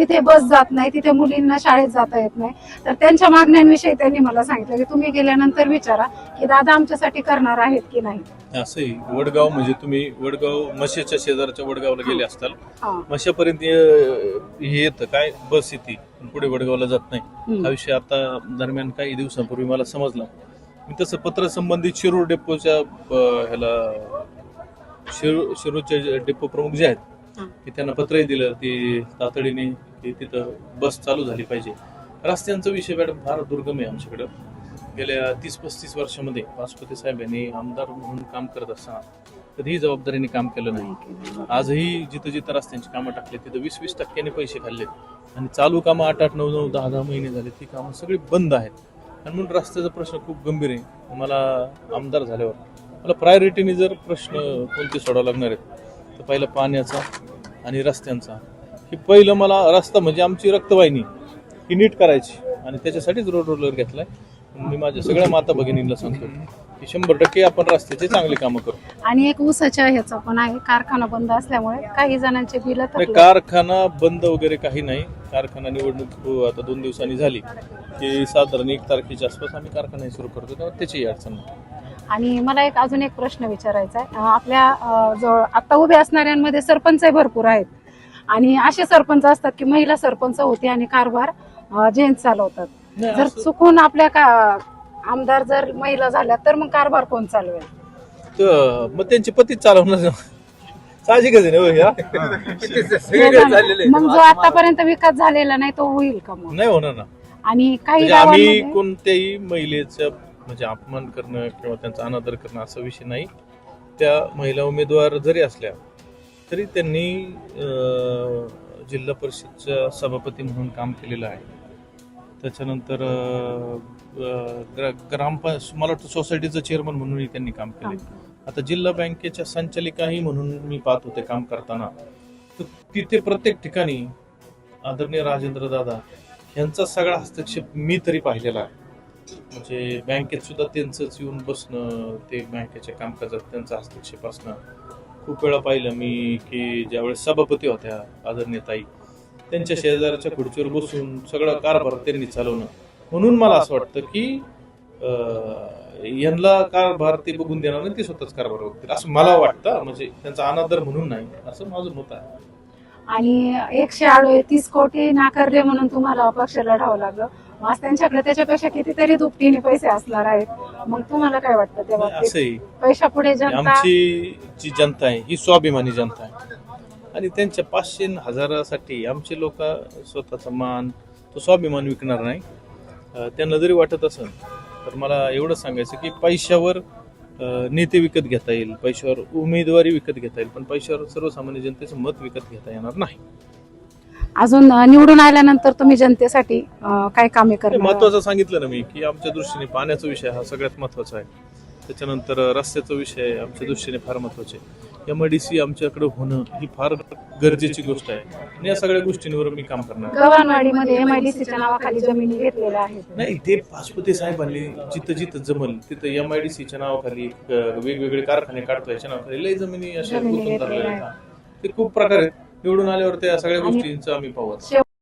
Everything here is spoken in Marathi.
तिथे बस जात नाही तिथे मुलींना शाळेत जाता येत नाही तर त्यांच्या मागण्यांविषयी त्यांनी मला सांगितलं की तुम्ही गेल्यानंतर विचारा की दादा आमच्यासाठी करणार आहेत की नाही असंही वडगाव म्हणजे तुम्ही वडगाव मशाच्या शेजारच्या वडगावला गेले असताल. मशापर्यंत हे येतं काय बस येते पुढे वडगावला जात नाही. हा विषय आता दरम्यान काही दिवसांपूर्वी मला समजला मी तसं पत्र संबंधित शिरूर डेपोच्या ह्याला शिरूर शिरूरचे डेपो प्रमुख जे आहेत. की त्यांना पत्रही दिलं ते तातडीने ती तिथं बस चालू झाली पाहिजे. रस्त्यांचा विषय मॅडम फार दुर्गम आहे आमच्याकडं. गेल्या तीस पस्तीस वर्षामध्ये राष्ट्रपती साहेब यांनी आमदार म्हणून काम करत असताना कधीही जबाबदारीने काम केलं नाही. आजही जिथं जिथं रस्त्यांची कामं टाकली तिथं वीस वीस टक्क्याने पैसे खाल्लेत आणि चालू कामं आठ आठ नऊ नऊ दहा दहा महिने झाले ती कामं सगळी बंद आहेत. आणि म्हणून रस्त्याचा प्रश्न खूप गंभीर आहे. मला आमदार झाल्यावर. मला प्रायोरिटीने जर प्रश्न कोणते सोडावं लागणार आहेत तर पहिलं पाण्याचा आणि रस्त्यांचा. हे पहिलं मला रस्ता म्हणजे आमची रक्तवाहिनी ही नीट करायची. आणि त्याच्यासाठीच रोड रोलर घेतलाय. मी माझ्या सगळ्या माता भगिनींना सांगतो की शंभर टक्के आपण रस्त्याचे चांगले कामं करू. आणि एक ऊसाच्या ह्याचा पण आहे कारखाना बंद असल्यामुळे काही जणांचे बिल नाही, कारखाना बंद वगैरे काही नाही. कारखाना निवडणूक हो, आता दोन दिवसांनी झाली. की साधारण एक तारखेच्या आसपास आम्ही कारखाना सुरू करतो तेव्हा त्याची अडचण नाही. आणि मला एक अजून एक प्रश्न विचारायचा आहे. अं, आपल्या अं, जवळ आता उभे असणाऱ्यांमध्ये सरपंचही भरपूर आहेत. आणि असे सरपंच असतात की महिला सरपंच होते आणि कारभार जेंट्स चालवतात. जर चुकून आपल्या का आमदार जर महिला झाल्या तर मग कारभार कोण चालवेल? तर मग त्यांचे पतीच चालवणार साहजिकच आहे ना हो? सगळीकडे आहे. मग जो आतापर्यंत विकास झालेला नाही तो होईल का मग? नाही होणार ना. आणि काही म्हणजे आम्ही कोणत्याही महिलेचं म्हणजे अपमान करणं किंवा त्यांचा अनादर करणं असा विषय नाही. त्या महिला उमेदवार जरी असल्या तरी त्यांनी जिल्हा परिषदच्या सभापती म्हणून काम केलेलं आहे. त्याच्यानंतर अं, अं, ग्रा- ग्रामपंच मला वाटतं सोसायटीचं चेअरमन म्हणूनही त्यांनी काम केले आता जिल्हा बँकेच्या संचालिकाही म्हणून मी पाहत होते काम करताना. तर तिथे प्रत्येक ठिकाणी आदरणीय राजेंद्र दादा यांचा सगळा हस्तक्षेप मी तरी पाहिलेला आहे. म्हणजे बँकेत सुद्धा त्यांचंच येऊन बसणं ते बँकेच्या कामकाजात त्यांचा हस्तक्षेप असणं खूप वेळा पाहिलं मी की ज्यावेळेस सभापती होत्या आदरणीय ताई त्यांच्या शेजारच्या खुर्चीवर बसून सगळं कारभार त्यांनी चालवणं. म्हणून मला असं वाटतं की यांना कारभार ते बघून देणार नाही ते स्वतःच कारभार बघतील. असं मला वाटतं म्हणजे त्यांचा अनादर म्हणून नाही असं माझं मत आहे. आणि एकशे अडतीस कोटी नाकारले म्हणून तुम्हाला अपक्ष लढावं लागलं. मग आज त्यांच्याकडे त्याच्यापेक्षा कितीतरी दुपटीने पैसे असणार आहेत. मग तुम्हाला काय वाटतं त्या नाही, बाबतीत असंही जनता आमची जी जनता आहे ही स्वाभिमानी जनता आहे. आणि त्यांच्या पाचशे न हजारासाठी आमचे लोक स्वतःचा मान तो स्वाभिमान विकणार नाही. अं, त्यांना जरी वाटत असेल तर मला एवढं सांगायचं की पैशावर अं, नेते विकत घेता येईल पैशावर उमेदवारी विकत घेता येईल पण पैशावर सर्वसामान्य जनतेचं मत विकत घेता येणार नाही. अजून निवडून आल्यानंतर तुम्ही जनतेसाठी काय कामे करणार महत्वाचं सांगितलं ना मी की आमच्या दृष्टीने पाण्याचा विषय हा सगळ्यात महत्त्वाचा आहे. त्याच्यानंतर रस्त्याचा विषय आमच्या दृष्टीने फार महत्त्वाचे एम आय डी सी आमच्याकडे होणं ही फार गरजेची गोष्ट आहे. आणि या सगळ्या गोष्टींवर मी काम करणार. गव्हाणवाडीमध्ये एमआयडीसीच्या नावाखाली जमिनी घेतलेल्या आहेत नाही ते पाचपती साहेबांनी जिथं जिथं जमल तिथं एम आय डी सीच्या नावाखाली वेगवेगळे कारखाने काढतो याच्या नावाखाली लय जमिनी अशा आहेत. ते खूप प्रकारे निवडून आल्यावर त्या सगळ्या गोष्टींचं आम्ही पाहू आता.